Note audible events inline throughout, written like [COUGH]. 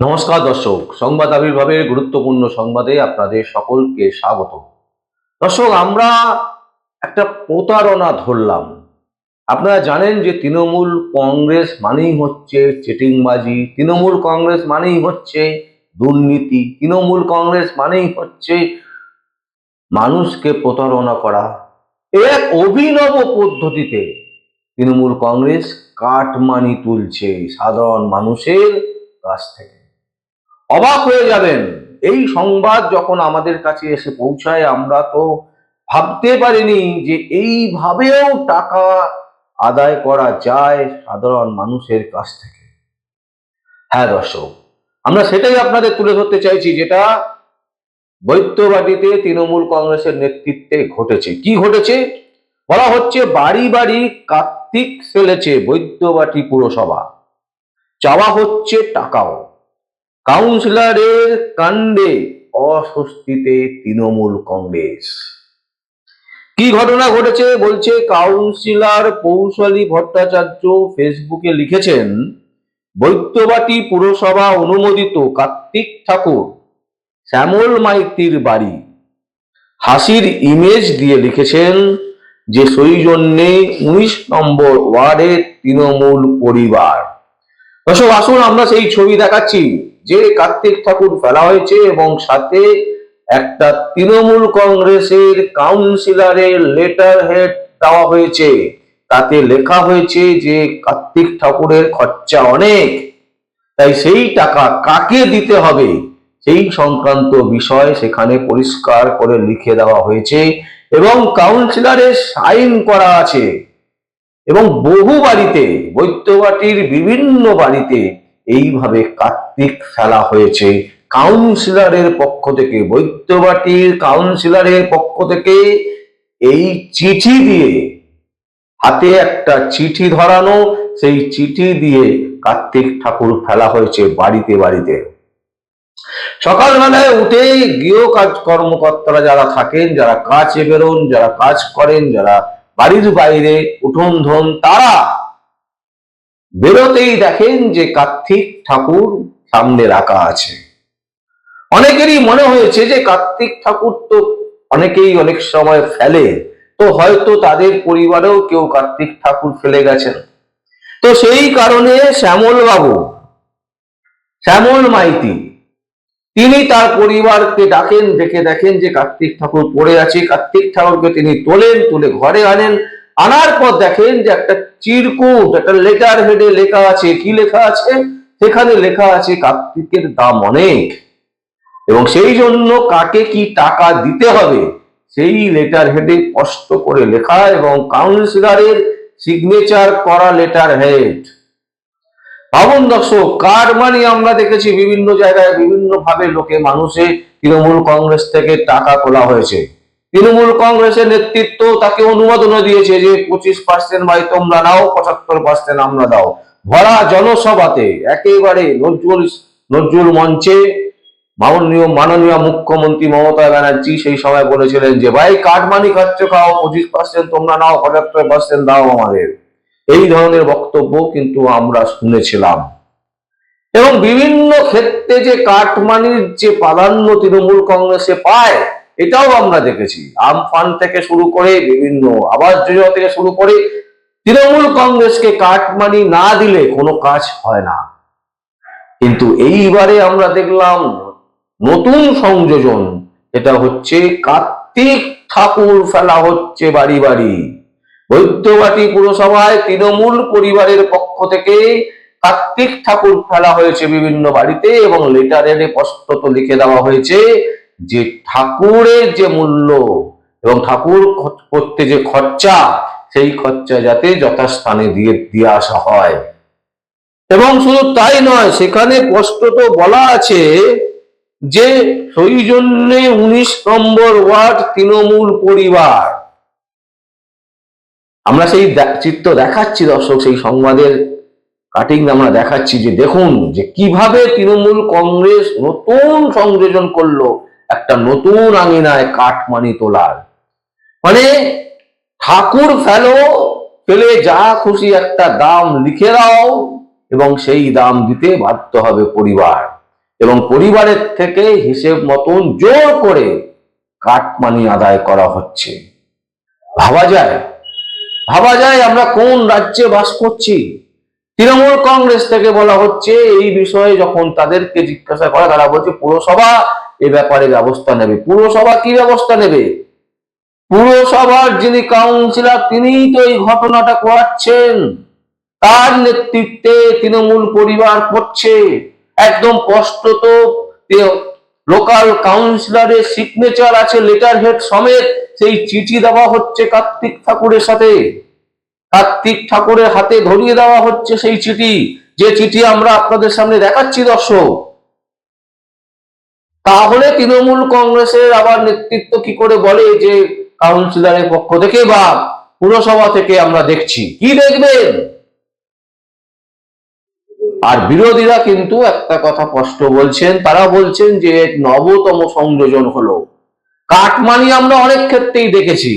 নমস্কার দর্শক, সংবাদ আবির্ভাবের গুরুত্বপূর্ণ সংবাদে আপনাদের সকলকে স্বাগত দর্শক, আমরা একটা প্রতারণা ধরলাম। আপনারা জানেন যে তৃণমূল কংগ্রেস মানেই হচ্ছে চেটিংবাজি, তৃণমূল কংগ্রেস মানেই হচ্ছে দুর্নীতি, তৃণমূল কংগ্রেস মানেই হচ্ছে মানুষকে প্রতারণা করা। এক অভিনব পদ্ধতিতে তৃণমূল কংগ্রেস কাটমানি তুলছে সাধারণ মানুষের কাছ থেকে। অবাক হয়ে যাবেন। এই সংবাদ যখন আমাদের কাছে এসে পৌঁছায়, আমরা তো ভাবতে পারিনি যে এইভাবেও টাকা আদায় করা যায় সাধারণ মানুষের কাছ থেকে। হ্যাঁ দর্শক, আমরা সেটাই আপনাদের তুলে ধরতে চাইছি, যেটা বৈদ্যবাটিতে তৃণমূল কংগ্রেসের নেতৃত্বে ঘটেছে। কি ঘটেছে? বলা হচ্ছে বাড়ি বাড়ি কার্তিক ফেলেছে বৈদ্যবাটি পুরসভা। চাওয়া হচ্ছে টাকাও। কাউন্সিলরের কাণ্ডে অস্বস্তিতে তৃণমূল কংগ্রেস। কি ঘটনা ঘটেছে বলছে কাউন্সিলর কৌশলী ভট্টাচার্য ফেসবুকে লিখেছেন, বৈদ্যবাটি পুরসভা অনুমোদিত কার্তিক ঠাকুর, শ্যামল মাইতির বাড়ি। হাসির ইমেজ দিয়ে লিখেছেন যে সৌজন্যে উনিশ নম্বর ওয়ার্ডের তৃণমূল পরিবার। দর্শক, আসুন আমরা সেই ছবি দেখাচ্ছি। যে কার্তিক ঠাকুর ফেলা হয়েছে এবং সাথে একটা তৃণমূল কংগ্রেসের কাউন্সিলরের লেটার হেড দেওয়া হয়েছে। তাতে লেখা হয়েছে যে কার্তিক ঠাকুরের খরচা অনেক, তাই সেই টাকা কাকে দিতে হবে? সেই সংক্রান্ত বিষয় সেখানে পরিষ্কার করে লিখে দেওয়া হয়েছে এবং কাউন্সিলরের সাইন করা আছে। এবং বহু বাড়িতে, বৈদ্যবাটির বিভিন্ন বাড়িতে এইভাবে কার্তিক ফেলা হয়েছে। কাউন্সিলরের পক্ষ থেকে, বৈদ্যবাটির কাউন্সিলরের পক্ষ থেকে এই চিঠি দিয়ে, হাতে একটা চিঠি ধরানো, সেই চিঠি দিয়ে কার্তিক ঠাকুর ফেলা হয়েছে বাড়িতে বাড়িতে। সকালবেলায় উঠে গৃহ কাজ কর্মকর্তারা যারা থাকেন, যারা কাজে বেরোন, যারা কাজ করেন, যারা বাড়ির বাইরে উঠোন ধন, তারা বেরোতেই দেখেন যে কার্তিক ঠাকুর সামনে রাখা আছে অনেকেরই মনে হয়েছে যে কার্তিক ঠাকুর তো অনেকেই অনেক সময় ফেলে, তো হয়তো তাদের পরিবারেও কেউ কার্তিক ঠাকুর ফেলে গেছেন। তো সেই কারণে শ্যামল বাবু শ্যামল মাইতি, তিনি তার পরিবারকে ডাকেন ডেকে দেখেন যে কার্তিক ঠাকুর পড়ে আছে। কার্তিক ঠাকুরকে তিনি তোলেন, তুলে ঘরে আনেন। আনার পর দেখেন যে একটা চিরকুট একটা লেটার হেডে লেখা আছে। কি লেখা আছে? সেখানে লেখা আছে কার্তিকের দাম অনেক। এবং সেই জন্য কাকে কি টাকা দিতে হবে? সেই লেটার হেডে কষ্ট করে লেখা এবং কাউন্সিলরের সিগনেচার করা লেটার হেড ভাবুন দর্শক, কার মানে আমরা দেখেছি বিভিন্ন জায়গায় বিভিন্ন ভাবে লোকে মানুষে তৃণমূল কংগ্রেস থেকে টাকা তোলা হয়েছে? তৃণমূল কংগ্রেসের নেতৃত্ব তাকে অনুমোদনও দিয়েছে যে পঁচিশ পার্সেন্ট ভাই তোমরা নাও, পঁচাত্তর পার্সেন্ট আমরা দাও। ভরা জনসভাতে একেবারে নজরুল নজরুল মঞ্চে মাননীয় মাননীয় মুখ্যমন্ত্রী মমতা ব্যানার্জি সেই সময় বলেছিলেন যে, ভাই কাঠমানি খাচ্ছ, খাও, পঁচিশ পার্সেন্ট তোমরা নাও, পঁচাত্তর পার্সেন্ট দাও আমাদের। এই ধরনের বক্তব্য কিন্তু আমরা শুনেছিলাম। এবং বিভিন্ন ক্ষেত্রে যে কাটমানির যে প্রাধান্য তৃণমূল কংগ্রেসে পায় এটাও আমরা দেখেছি। আমফান থেকে শুরু করে বিভিন্ন আবাস যোজনা থেকে শুরু করে তৃণমূল কংগ্রেসকে কাটমানি না দিলে কোনো কাজ হয় না। কিন্তু এইবারে আমরা দেখলাম নতুন সংযোজন। এটা হচ্ছে কার্তিক ঠাকুর ফেলা হচ্ছে বাড়ি বাড়ি। বৈদ্যবাটি পুরসভায় তৃণমূল পরিবারের পক্ষ থেকে কার্তিক ঠাকুর ফেলা হয়েছে বিভিন্ন বাড়িতে এবং লেটারে স্পষ্টত লিখে দেওয়া হয়েছে যে ঠাকুরের যে মূল্য এবং ঠাকুর করতে যে খরচা, সেই খরচা যাতে যথাস্থানে দিয়ে দিয়ে আসা হয়। এবং শুধু তাই নয়, সেখানে স্পষ্টত বলা আছে যে সেই জন্যে উনিশ নম্বর ওয়ার্ড তৃণমূল পরিবার। আমরা সেই চিত্র দেখাচ্ছি দর্শক, সেই সংবাদের কাটিং আমরা দেখাচ্ছি যে দেখুন যে কীভাবে তৃণমূল কংগ্রেস নতুন সংযোজন করল। একটা নতুন আঙিনায় কাঠমানি তোলার। মানে ঠাকুর ফেলো, ফেলে যা খুশি একটা দাম লিখে দাও এবং সেই দাম দিতে বাধ্য হবে পরিবার। এবং পরিবারের থেকে হিসেব মতন জোর করে কাটমানি আদায় করা হচ্ছে। ভাবা যায়? ভাবা যায় আমরা কোন রাজ্যে বাস করছি? তৃণমূল কংগ্রেস থেকে বলা হচ্ছে, এই বিষয়ে যখন তাদেরকে জিজ্ঞাসা করা, তারা বলছে পুরসভা এ ব্যাপারে ব্যবস্থা নেবে। পুরসভা কি ব্যবস্থা নেবে? পুরসভার যিনি কাউন্সিলর, তিনিই তো এই ঘটনাটা করাচ্ছেন। তার নেতৃত্বে তৃণমূল পরিবার করছে। একদম স্পষ্টত লোকাল কাউন্সিলরের সিগনেচার আছে লেটার হেড সমেত, সেই চিঠি দেওয়া হচ্ছে কার্তিক ঠাকুরের সাথে। কার্তিক ঠাকুরের হাতে ধরিয়ে দেওয়া হচ্ছে সেই চিঠি। যে চিঠি আমরা আপনাদের সামনে দেখাচ্ছি, দর্শক তাহলে তৃণমূল কংগ্রেসের আবার নেতৃত্ব কি করে বলে যে কাউন্সিলরের পক্ষ থেকে বা পুরসভা থেকে আমরা দেখছি? কি দেখবেন? আর বিরোধীরা কিন্তু একটা কথা স্পষ্ট বলছেন, তারা বলছেন যে নবতম সংযোজন হলো। কাটমানি আমরা অনেক ক্ষেত্রেই দেখেছি,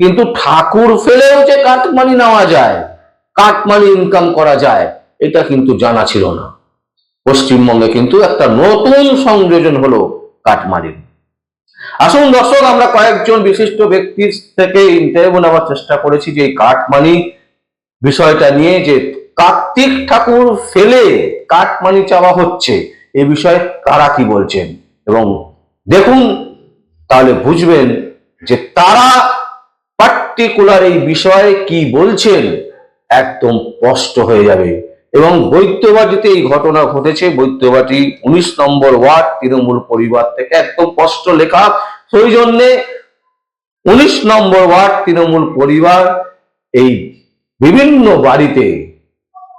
কিন্তু ঠাকুর ফেলেও যে কাটমানি নেওয়া যায়, কাটমানি ইনকাম করা যায়, এটা কিন্তু জানা ছিল না। পশ্চিমবঙ্গে কিন্তু একটা নতুন সংযোজন হলো কাটমানির আসুন দর্শক, আমরা কয়েকজন বিশিষ্ট ব্যক্তির থেকে ইন্টারভিউ নেওয়ার চেষ্টা করেছি যে এই কাটমানি বিষয়টা নিয়ে, যে কার্তিক ঠাকুর ফেলে কাঠমানি চাওয়া হচ্ছে, এ বিষয়ে তারা কি বলছেন? এবং দেখুন, তাহলে বুঝবেন যে তারা পার্টিকুলার এই বিষয়ে কি বলছেন, একদম স্পষ্ট হয়ে যাবে। এবং বৈদ্যবাটিতে এই ঘটনা ঘটেছে। বৈদ্যবাটি উনিশ নম্বর ওয়ার্ড, তৃণমূল পরিবার থেকে একদম স্পষ্ট লেখা। সেই জন্যে উনিশ নম্বর ওয়ার্ড, তৃণমূল পরিবার এই বিভিন্ন বাড়িতে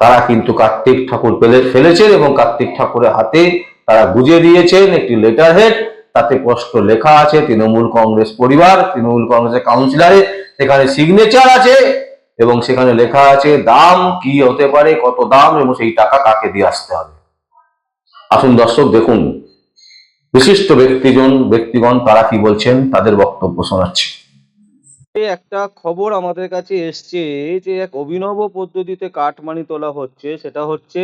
তারা কিন্তু কার্তিক ঠাকুর পেলে, ফেলেছেন এবং কার্তিক ঠাকুরের হাতে তারা গুজে দিয়েছেন একটি লেটার হেড তাতে স্পষ্ট লেখা আছে, তৃণমূল কংগ্রেস পরিবার, তৃণমূল কংগ্রেসের কাউন্সিলরে সেখানে সিগনেচার আছে। এবং সেখানে লেখা আছে দাম কি হতে পারে কত দাম এবং সেই টাকা কাকে দিয়ে আসতে হবে? আসুন দর্শক দেখুন বিশিষ্ট ব্যক্তিজন ব্যক্তিগণ তারা কি বলছেন তাদের বক্তব্য শোনাচ্ছি। এই একটা খবর আমাদের কাছে এসছে যে এক অভিনব পদ্ধতিতে কাটমানি তোলা হচ্ছে সেটা হচ্ছে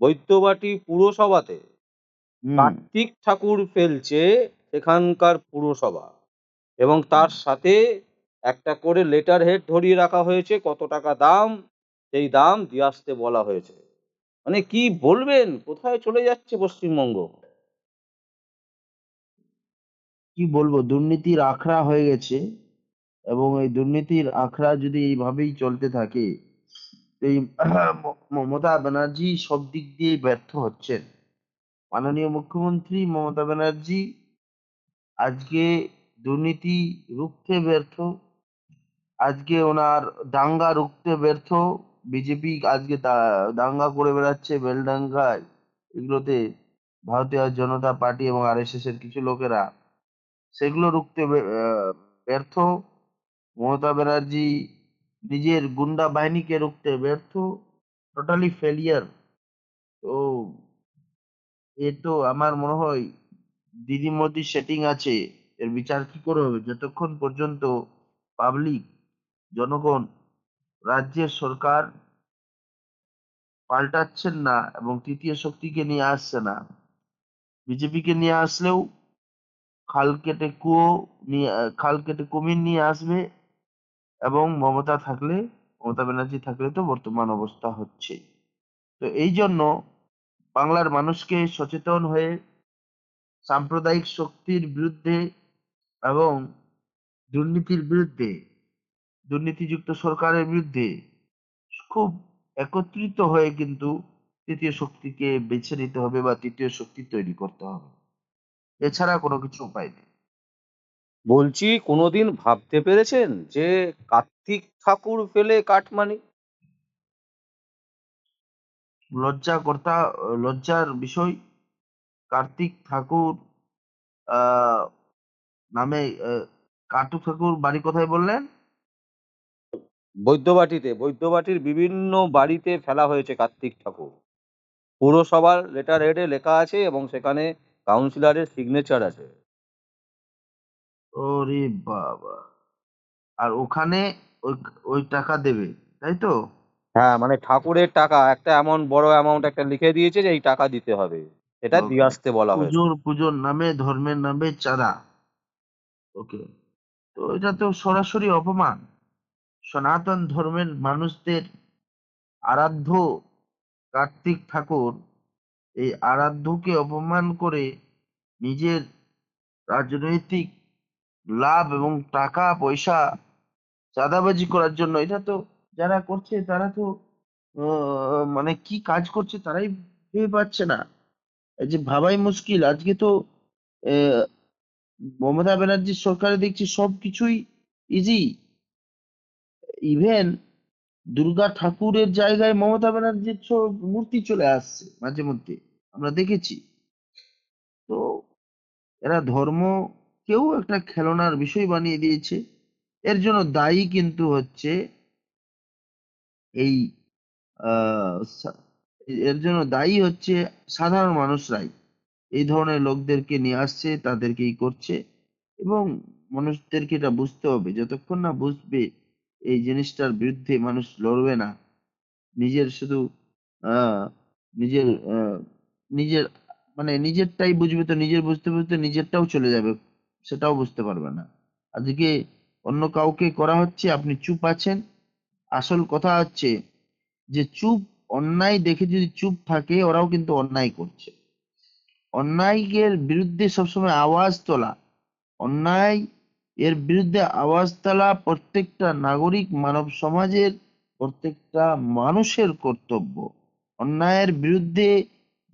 বৈদ্যবাটি পুরসভাতে। কার্তিক ঠাকুর ফেলছে সেখানকার পুরসভা এবং তার সাথে একটা করে লেটার হেড ধরিয়ে রাখা হয়েছে, কত টাকা দাম? সেই দাম দিয়ে আসতে বলা হয়েছে। মানে কি বলবেন? কোথায় চলে যাচ্ছে পশ্চিমবঙ্গ? কি বলব? দুর্নীতির আখড়া হয়ে গেছে এবং এই দুর্নীতির আখড়া যদি এইভাবেই চলতে থাকে, এই মমতা ব্যানার্জি সব দিক দিয়ে ব্যর্থ হচ্ছেন। মাননীয় মুখ্যমন্ত্রী মমতা ব্যানার্জি আজকে দুর্নীতি রুখতে ব্যর্থ। আজকে ওনার দাঙ্গা রুখতে ব্যর্থ। বিজেপি আজকে দাঙ্গা করে বেড়াচ্ছে বেলডাঙ্গায়। এগুলোতে ভারতীয় জনতা পার্টি এবং আরএসএস এর কিছু লোকেরা সেগুলো রুখতে ব্যর্থ। মমতা ব্যানার্জি নিজের গুন্ডা বাহিনীকে রুখতে ব্যর্থ। টোটালি ফেলিয়ার তো এ তো আমার মনে হয় দিদি মোদি সেটিং আছে। এর বিচার কি করে হবে? যতক্ষণ পর্যন্ত পাবলিক জনগণ রাজ্যের সরকার পাল্টাচ্ছেন না এবং তৃতীয় শক্তিকে নিয়ে আসছে না। বিজেপিকে নিয়ে আসলেও খাল কেটে কুয়ো নিয়ে, খাল কেটে কুমির নিয়ে আসবে এবং মমতা থাকলে, মমতা ব্যানার্জি থাকলে তো বর্তমান অবস্থা হচ্ছে। তো এই জন্য বাংলার মানুষকে সচেতন হয়ে সাম্প্রদায়িক শক্তির বিরুদ্ধে এবং দুর্নীতির বিরুদ্ধে দুর্নীতিযুক্ত সরকারের বিরুদ্ধে খুব একত্রিত হয়ে কিন্তু তৃতীয় শক্তিকে বেছে নিতে হবে বা তৃতীয় শক্তি তৈরি করতে হবে। এছাড়া কোনো কিছু উপায় নেই। বলছি কোনোদিন ভাবতে পেরেছেন যে কার্তিক ঠাকুর ফেলে কাটমানি? লজ্জা কর্তা লজ্জার বিষয় কার্তিক ঠাকুর আহ নামে কার্তিক ঠাকুর বাড়ি কোথায় বললেন? বৈদ্যবাটিতে বৈদ্যবাটির বিভিন্ন বাড়িতে ফেলা হয়েছে কার্তিক ঠাকুর। পুরসভার লেটার হেডে লেখা আছে এবং সেখানে কাউন্সিলরের সিগনেচার আছে। ওরে বাবা! আর ওখানে ওই ওই টাকা দেবে তাই তো? হ্যাঁ মানে ঠাকুরের টাকা একটা এমন বড় অ্যামাউন্ট একটা লিখে দিয়েছে যে এই টাকা দিতে হবে। এটা দিয়ে আসতে বলা হয়েছে। পুজোর পুজোর নামে ধর্মের নামে চাঁদা। ওকে। তো এটা তো সরাসরি অপমান। সনাতন ধর্মের মানুষদের আরাধ্য কার্তিক ঠাকুর এই আরাধ্যকে অপমান করে নিজের রাজনৈতিক লাভ এবং টাকা, পয়সা চাঁদাবাজি করার জন্য। এটা তো যারা করছে, তারা তো মানে কি কাজ করছে তারাই ভেবে পাচ্ছে না। এই যে ভাবাই মুশকিল। আজকে তো মমতা ব্যানার্জির সরকারে দেখছি সবকিছুই ইজি ইভেন দুর্গা ঠাকুরের জায়গায় মমতা ব্যানার্জির মূর্তি চলে আসছে মাঝে মধ্যে, আমরা দেখেছি। তো এরা ধর্ম কেউ একটা খেলনার বিষয় বানিয়ে দিয়েছে। এর জন্য দায়ী কিন্তু হচ্ছে এই এর জন্য দায়ী হচ্ছে সাধারণ মানুষরাই। এই ধরনের লোকদেরকে নিয়ে আসছে, তাদেরকেই করছে এবং মানুষদেরকে এটা বুঝতে হবে। যতক্ষণ না বুঝবে এই জিনিসটার বিরুদ্ধে মানুষ লড়বে না। নিজের শুধু নিজের নিজের মানে নিজেরটাই বুঝবে তো, নিজের বুঝতে বুঝতে নিজেরটাও চলে যাবে, সেটাও বুঝতে পারবে না। আজকে অন্য কাউকে করা হচ্ছে, আপনি চুপ আছেন। আসল কথা হচ্ছে যে, চুপ, অন্যায় দেখে যদি চুপ থাকে, ওরাও কিন্তু অন্যায় করছে। অন্যায়ের বিরুদ্ধে সবসময় আওয়াজ তোলা। অন্যায় এর বিরুদ্ধে আওয়াজ তোলা প্রত্যেকটা নাগরিক মানব সমাজের, প্রত্যেকটা মানুষের কর্তব্য। অন্যায়ের বিরুদ্ধে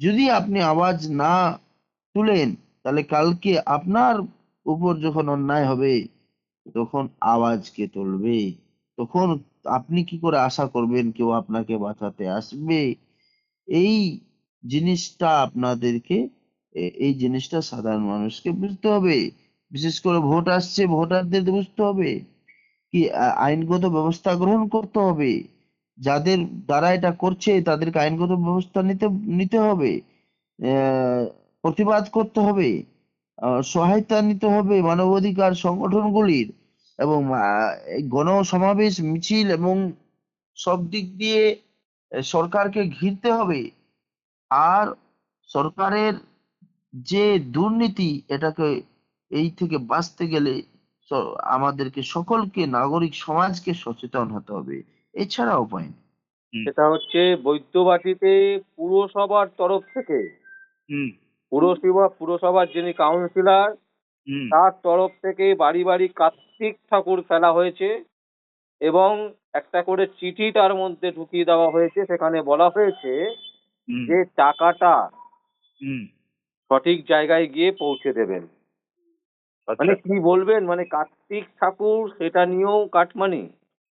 যদি আপনি আওয়াজ না তুলেন, তাহলে কালকে আপনার উপর যখন অন্যায় হবে, তখন আওয়াজ কে তুলবে? তখন আপনি কি করে আশা করবেন কেউ আপনাকে বাঁচাতে আসবে? এই জিনিসটা আপনাদেরকে এই জিনিসটা সাধারণ মানুষকে বুঝতে হবে। বিশেষ করে ভোট আসছে, ভোটারদের বুঝতে হবে কি আইনগত ব্যবস্থা গ্রহণ করতে হবে। যাদের দ্বারা এটা করছে, তাদেরকে আইনগত ব্যবস্থা নিতে নিতে হবে। প্রতিবাদ করতে হবে। সহায়তা নিতে হবে মানবাধিকার সংগঠনগুলির এবং গণসমাবেশ, মিছিল এবং সব দিক দিয়ে সরকারকে ঘিরতে হবে। আর সরকারের যে দুর্নীতি, এটাকে এই থেকে বাঁচতে গেলে স- আমাদেরকে সকলকে নাগরিক সমাজকে সচেতন হতে হবে। এছাড়া উপায় নেই। সেটা হচ্ছে বৈদ্যবাটিতে পুরসভার তরফ থেকে পুরসভা পুরসভার যিনি কাউন্সিলর তার তরফ থেকে বাড়ি বাড়ি কার্তিক ঠাকুর ফেলা হয়েছে এবং একটা করে চিঠি তার মধ্যে ঢুকিয়ে দেওয়া হয়েছে। সেখানে বলা হয়েছে যে টাকাটা হুম। সঠিক জায়গায় গিয়ে পৌঁছে দেবেন। মানে আচ্ছা কি বলবেন? মানে কার্তিক ঠাকুর সেটা নিয়েও কাটমানি।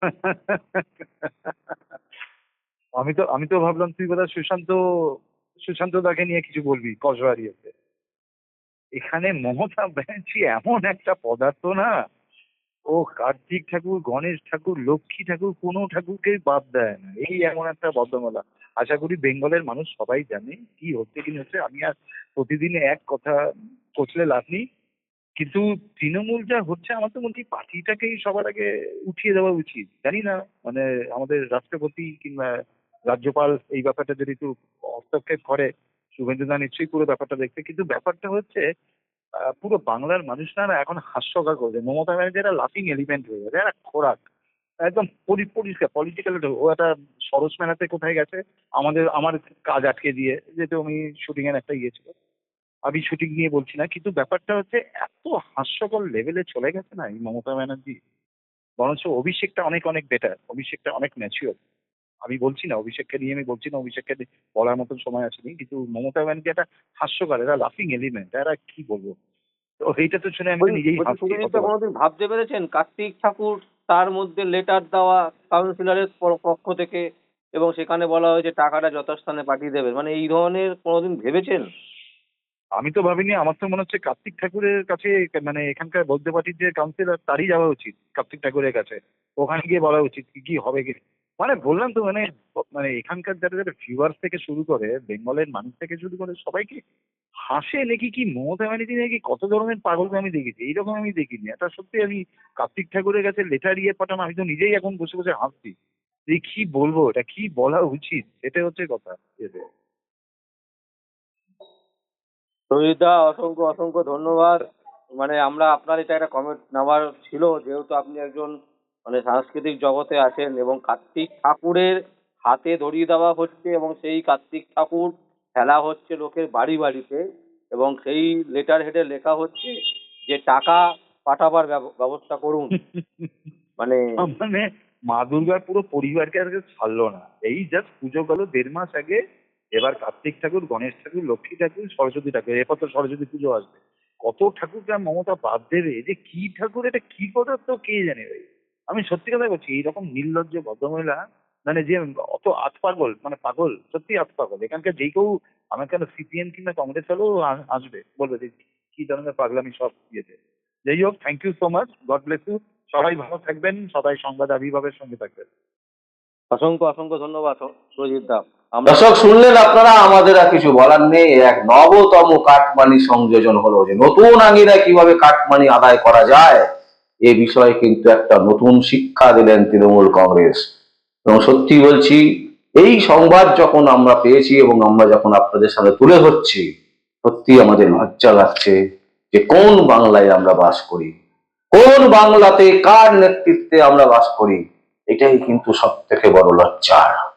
[LAUGHS] আমি তো আমি তো ভাবলাম তুই বোধহয় সুশান্ত সুশান্ত দাকে নিয়ে কিছু বলবি কসবাড়িয়াতে এখানে মমতা ব্যানার্জি এমন একটা পদার্থ না? ও কার্তিক ঠাকুর গণেশ ঠাকুর লক্ষ্মী ঠাকুর কোনো ঠাকুরকে বাদ দেয় না। এই এমন একটা বদ্ধমলা আশা করি বেঙ্গলের মানুষ সবাই জানে কি হচ্ছে কি হচ্ছে। আমি আর প্রতিদিনে এক কথা কচলে লাভ নেই। কিন্তু তৃণমূল যা হচ্ছে, আমার তো মনে হয় পার্টিটাকেই সবার আগে উঠিয়ে দেওয়া উচিত। জানি না মানে আমাদের রাষ্ট্রপতি কিংবা রাজ্যপাল এই ব্যাপারটা যদি একটু হস্তক্ষেপ করে শুভেন্দু দা নিশ্চয়ই পুরো ব্যাপারটা দেখতে কিন্তু ব্যাপারটা হচ্ছে পুরো বাংলার মানুষরা না এখন হাস্যকর করছে মমতা ব্যানার্জি একটা লাফিং এলিমেন্ট হয়ে গেছে একটা খোরাক। একদম পরি- পরিষ্কার পলিটিক্যাল ও একটা সরস মেলাতে কোথায় গেছে? আমাদের আমার কাজ আটকে দিয়ে, যেহেতু আমি শুটিং এর একটা ইয়ে ছিল। আমি শুটিং নিয়ে বলছি না কিন্তু ব্যাপারটা হচ্ছে এত হাস্যকর লেভেলে চলে গেছে না এই মমতা ব্যানার্জি। বরঞ্চ অভিষেকটা অনেক অনেক বেটার অভিষেকটা অনেক ম্যাচিওর আমি বলছি না অভিষেককে নিয়ে আমি বলছি না অভিষেককে বলার মতন সময় আসেনি কিন্তু মমতা ব্যানার্জি একটা হাস্যকর এরা লাফিং এলিমেন্ট এরা কি বলব? তো এইটা তো শুনে আমি নিজেই কোনোদিন ভাবতে পেরেছেন? কার্তিক ঠাকুর তার মধ্যে লেটার দেওয়া কাউন্সিলরের পক্ষ থেকে এবং সেখানে বলা হয়েছে টাকাটা যথাস্থানে পাঠিয়ে দেবেন। মানে এই ধরনের কোনোদিন ভেবেছেন? আমি তো ভাবিনি, আমার তো মনে হচ্ছে কার্তিক ঠাকুরের কাছে মানে এখানকার বৌদ্ধ পার্টির যে কাউন্সিলর, তারই যাওয়া উচিত, কার্তিক ঠাকুরের কাছে। ওখানে গিয়ে বলা উচিত কি কি হবে কি? মানে বললাম তো মানে মানে এখানকার যারা যারা ভিউয়ার্স থেকে শুরু করে, বেঙ্গলের মানুষ থেকে শুরু করে, সবাইকে হাসে নাকি কি মমতা ব্যানার্জি নাকি কত ধরনের পাগলকে আমি দেখেছি? এইরকম আমি দেখিনি। এটা সত্যি আমি কার্তিক ঠাকুরের কাছে লেটার ইয়ে পাঠানো, আমি তো নিজেই এখন বসে বসে হাসছি। যে কি বলব, এটা কি বলা উচিত? এটা হচ্ছে কথা। রোহিতদা অসংখ্য অসংখ্য ধন্যবাদ। মানে আমরা আপনার এটা একটা কমেন্ট নেওয়ার ছিল যেহেতু আপনি একজন মানে সাংস্কৃতিক জগতে আছেন এবং কার্তিক ঠাকুরের হাতে ধরিয়ে দেওয়া হচ্ছে এবং সেই কার্তিক ঠাকুর ফেলা হচ্ছে লোকের বাড়ি বাড়িতে এবং সেই লেটার হেডে লেখা হচ্ছে যে টাকা পাঠাবার ব্যব- ব্যবস্থা করুন। [LAUGHS] মানে মানে মা দুর্গার পুরো পরিবারকে আজকে ছাড়লো না। এই জাস্ট পুজো গেল দেড় মাস আগে এবার কার্তিক ঠাকুর, গণেশ ঠাকুর, লক্ষ্মী ঠাকুর, সরস্বতী ঠাকুর, এরপর তো সরস্বতী পুজো আসবে। কত ঠাকুরকে মমতা বাদ দেবে? যে কি ঠাকুর, এটা কি কথা তো কে জানে ভাই? আমি সত্যি কথা বলছি, এইরকম নির্লজ্জ ভদ্রমহিলা মানে যে অত আত পাগল মানে পাগল, সত্যি আত পাগল। এখানকার যে কেউ আমার কেন সিপিএম কিংবা কংগ্রেস হলেও আসবে, বলবে যে কি ধরনের পাগলামি সব ইয়েতে। যাই হোক thank you so much God bless you সবাই ভালো থাকবেন, সবাই সংবাদ আবির্ভাবের সঙ্গে থাকবেন। অসংখ্য অসংখ্য ধন্যবাদ রোহিত দা। আমরা দর্শক, শুনলেন আপনারা, আমাদের আর কিছু বলার নেই। এক নবতম কাটমানি সংযোজন হলো যে নতুন আঙিনায় কীভাবে কাটমানি আদায় করা যায়, এ বিষয়ে কিন্তু একটা নতুন শিক্ষা দিলেন তৃণমূল কংগ্রেস। এবং সত্যি বলছি, এই সংবাদ যখন আমরা পেয়েছি এবং আমরা যখন আপনাদের সামনে তুলে ধরছি, সত্যি আমাদের লজ্জা লাগছে যে কোন বাংলায় আমরা বাস করি? কোন বাংলাতে কার নেতৃত্বে আমরা বাস করি? এটাই কিন্তু সব থেকে বড় লজ্জার